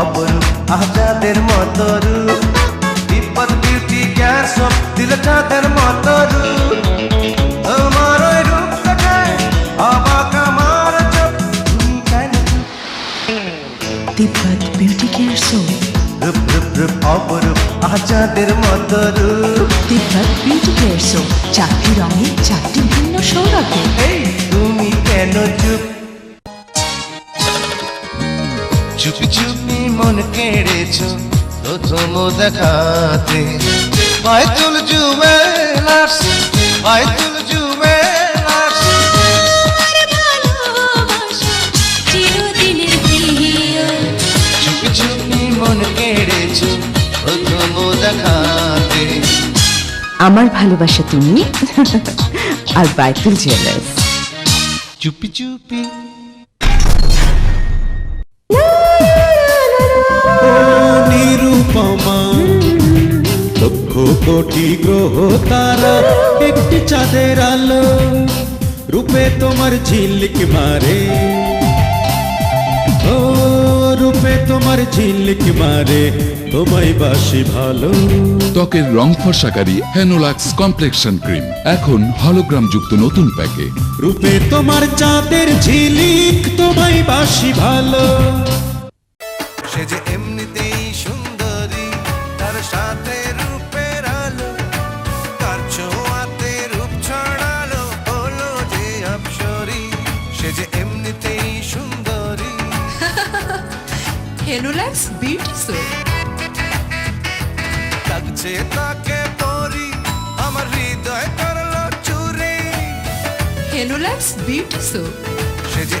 অপরূপ আজাদের মতো রূপ পিপল বিউটি জ্ঞান সব দিল চাঁদের মতো রূপ তোমার ওই রূপ দেখায় অবাক আমার চোখ। তিব্বত বিউটি কেয়ার সো রূপ রূপ রূপ অপরূপ আজাদের মতো রূপ তিব্বত বিউটি কেয়ার সো চারটি রঙে চারটি ভিন্ন সৌরভে। তুমি কেন চুপ? চুপি চুপি মন কেড়েছো প্রথম দেখাতে বাইতুল জুবেলার্স বাইতুল জুবেলার্স চুপি চুপি মন কেড়েছো প্রথম দেখাতে আমার ভালোবাসা তুমি আর বাইতুল জুয়েলার্স চুপি চুপি কোটি গ্রহ তারা একটি চাঁদের আলো রূপে তোমার ঝিলিক মারে। ও রূপে তোমার ঝিলিক মারে তোমায় বাসি ভালো। ত্বকের রং ফর্সাকারী হ্যানোলাক্স কমপ্লেকশন ক্রিম এখন হলোগ্রাম যুক্ত নতুন প্যাকে। রূপে তোমার চাঁদের ঝিলিক তোমায় বাসি ভালো। হেলোল্যাক্স বিউটি সোপ লাগছে তাকে তোরি আমার হৃদয় করল চুরি। হেলোল্যাক্স বিউটি সোপ সে যে